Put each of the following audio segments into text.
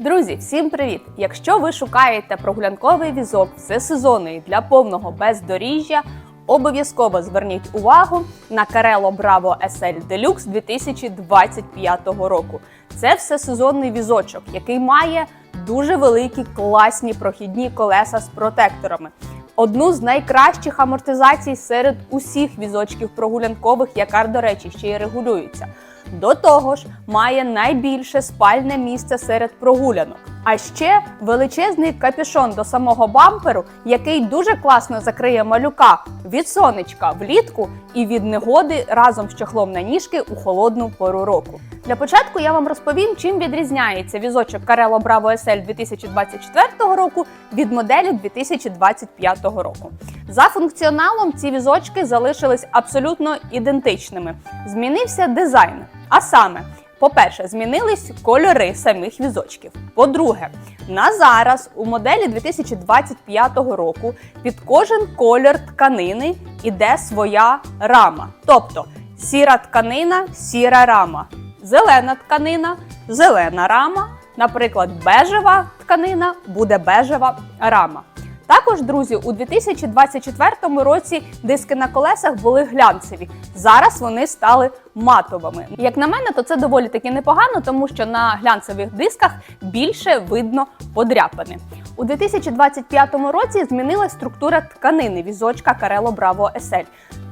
Друзі, всім привіт! Якщо ви шукаєте прогулянковий візок всесезонний для повного бездоріжжя, обов'язково зверніть увагу на Carello Bravo SL Deluxe 2025 року. Це всесезонний візочок, який має дуже великі класні прохідні колеса з протекторами. Одну з найкращих амортизацій серед усіх візочків прогулянкових, яка, до речі, ще й регулюється. До того ж, має найбільше спальне місце серед прогулянок. А ще величезний капюшон до самого бамперу, який дуже класно закриє малюка від сонечка влітку і від негоди разом з чохлом на ніжки у холодну пору року. Для початку я вам розповім, чим відрізняється візочок Carello Bravo SL 2024 року від моделі 2025 року. За функціоналом ці візочки залишились абсолютно ідентичними. Змінився дизайн. А саме, по-перше, змінились кольори самих візочків. По-друге, на зараз у моделі 2025 року під кожен колір тканини іде своя рама. Тобто сіра тканина, сіра рама, зелена тканина, зелена рама. Наприклад, бежева тканина буде бежева рама. Також, друзі, у 2024 році диски на колесах були глянцеві. Зараз вони стали матовими. Як на мене, то це доволі таки непогано, тому що на глянцевих дисках більше видно подряпини. У 2025 році змінилась структура тканини візочка Carello Bravo SL.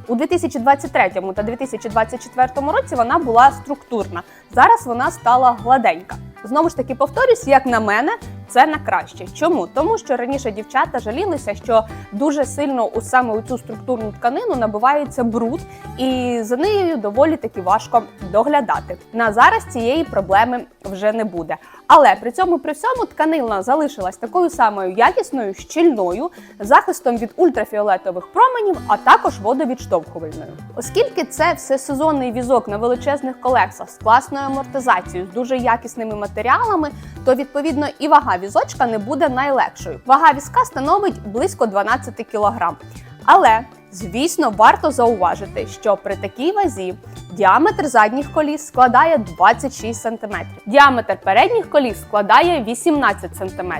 У 2023 та 2024 році вона була структурна. Зараз вона стала гладенька. Знову ж таки, повторюсь, як на мене, це на краще. Чому? Тому що раніше дівчата жалілися, що дуже сильно у саме у цю структурну тканину набивається бруд, і за нею доволі таки важко доглядати. На зараз цієї проблеми вже не буде. Але при цьому при всьому тканина залишилась такою самою якісною, щільною, захистом від ультрафіолетових променів, а також водовідштовхувальною. Оскільки це всесезонний візок на величезних колесах з класною амортизацією, з дуже якісними матеріалами, то відповідно і вага візочка не буде найлегшою. Вага візка становить близько 12 кг. Але Звісно, варто зауважити, що при такій вазі діаметр задніх коліс складає 26 см, діаметр передніх коліс складає 18 см.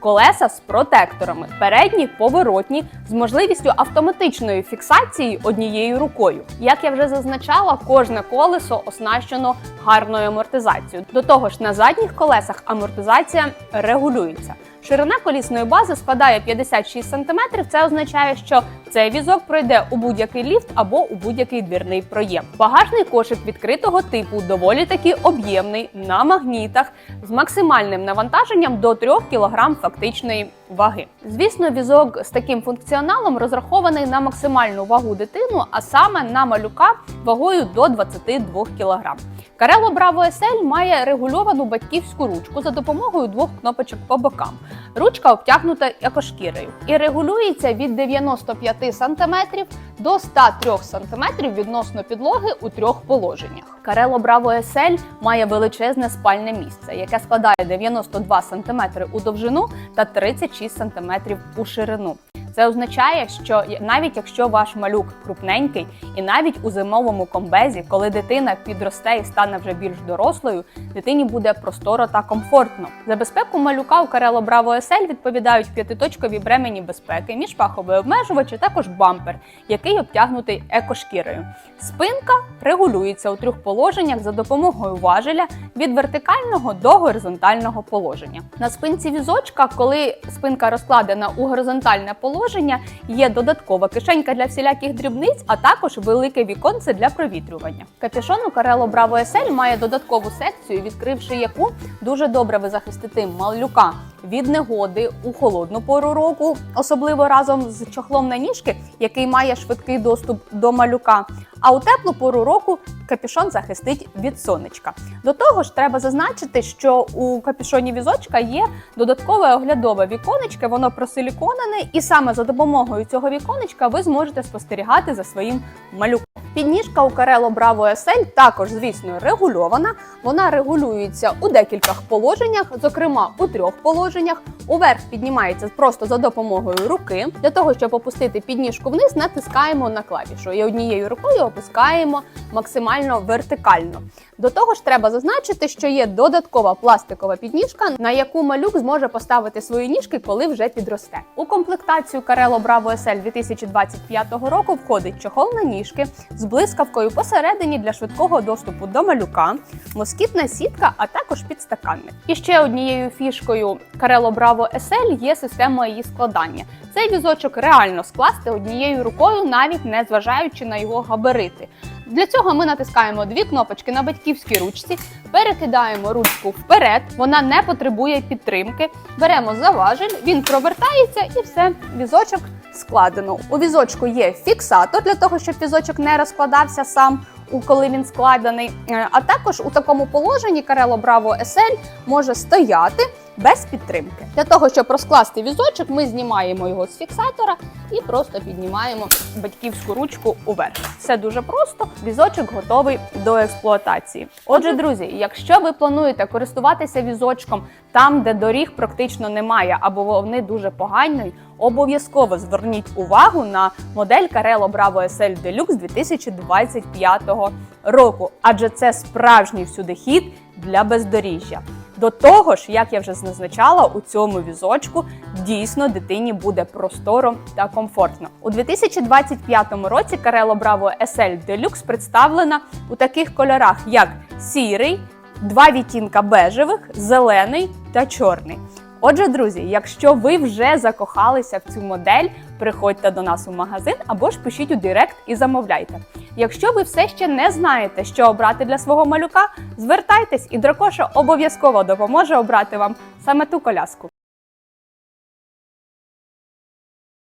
Колеса з протекторами, передні поворотні з можливістю автоматичної фіксації однією рукою. Як я вже зазначала, кожне колесо оснащено гарною амортизацією. До того ж, на задніх колесах амортизація регулюється. Ширина колісної бази складає 56 см. Це означає, що цей візок пройде у будь-який ліфт або у будь-який двірний проєм. Багажний кошик відкритого типу доволі таки об'ємний на магнітах з максимальним навантаженням до 3 кг фактичної ваги. Звісно, візок з таким функціоналом розрахований на максимальну вагу дитину, а саме на малюка вагою до 22 кг. Карело Браво SL має регульовану батьківську ручку за допомогою двох кнопочок по бокам. Ручка обтягнута екошкірою і регулюється від 95 см до 103 см відносно підлоги у трьох положеннях. Карело Браво SL має величезне спальне місце, яке складає 92 см у довжину та 36 см у ширину. Це означає, що навіть якщо ваш малюк крупненький, і навіть у зимовому комбезі, коли дитина підросте і стане вже більш дорослою, дитині буде просторо та комфортно. За безпеку малюка у Carello Bravo SL відповідають п'ятиточкові бремені безпеки, міжпаховий обмежувач, а також бампер, який обтягнутий екошкірою. Спинка регулюється у трьох положеннях за допомогою важеля від вертикального до горизонтального положення. На спинці візочка, коли спинка розкладена у горизонтальне положення, є додаткова кишенька для всіляких дрібниць, а також велике віконце для провітрювання. Капюшон у Карело Браво SL має додаткову секцію, відкривши яку дуже добре ви захистите малюка від негоди у холодну пору року, особливо разом з чохлом на ніжки, який має швидкий доступ до малюка. А у теплу пору року капюшон захистить від сонечка. До того ж, треба зазначити, що у капюшоні візочка є додаткове оглядове віконечко, воно просиліконене, і саме за допомогою цього віконечка ви зможете спостерігати за своїм малюком. Підніжка у Carello Bravo SL також, звісно, регульована. Вона регулюється у декількох положеннях, зокрема у трьох положеннях Уверх піднімається просто за допомогою руки. Для того, щоб опустити підніжку вниз, натискаємо на клавішу і однією рукою опускаємо максимально вертикально. До того ж, треба зазначити, що є додаткова пластикова підніжка, на яку малюк зможе поставити свої ніжки, коли вже підросте. У комплектацію Carello Bravo SL 2025 року входить чохол на ніжки з блискавкою посередині для швидкого доступу до малюка, москітна сітка, а також підстаканник. І ще однією фішкою Carello Bravo SL є система її складання. Цей візочок реально скласти однією рукою, навіть не зважаючи на його габарити. Для цього ми натискаємо дві кнопочки на батьківській ручці, перекидаємо ручку вперед, вона не потребує підтримки. Беремо за важель, він провертається і все, візочок складено. У візочку є фіксатор для того, щоб візочок не розкладався сам. У коли він складений, Е, а також у такому положенні Carello Bravo SL може стояти без підтримки. Для того, щоб розкласти візочок, ми знімаємо його з фіксатора і просто піднімаємо батьківську ручку уверх. Все дуже просто. Візочок готовий до експлуатації. Отже, друзі, якщо ви плануєте користуватися візочком там, де доріг практично немає, або вони дуже погані, обов'язково зверніть увагу на модель Carello Bravo SL Deluxe 2025 року, адже це справжній всюди хід для бездоріжжя. До того ж, як я вже зазначала, у цьому візочку дійсно дитині буде просторо та комфортно. У 2025 році Carello Bravo SL Deluxe представлена у таких кольорах, як сірий, два відтінка бежевих, зелений та чорний. Отже, друзі, якщо ви вже закохалися в цю модель, приходьте до нас у магазин або ж пишіть у Директ і замовляйте. Якщо ви все ще не знаєте, що обрати для свого малюка, звертайтесь, і Дракоша обов'язково допоможе обрати вам саме ту коляску.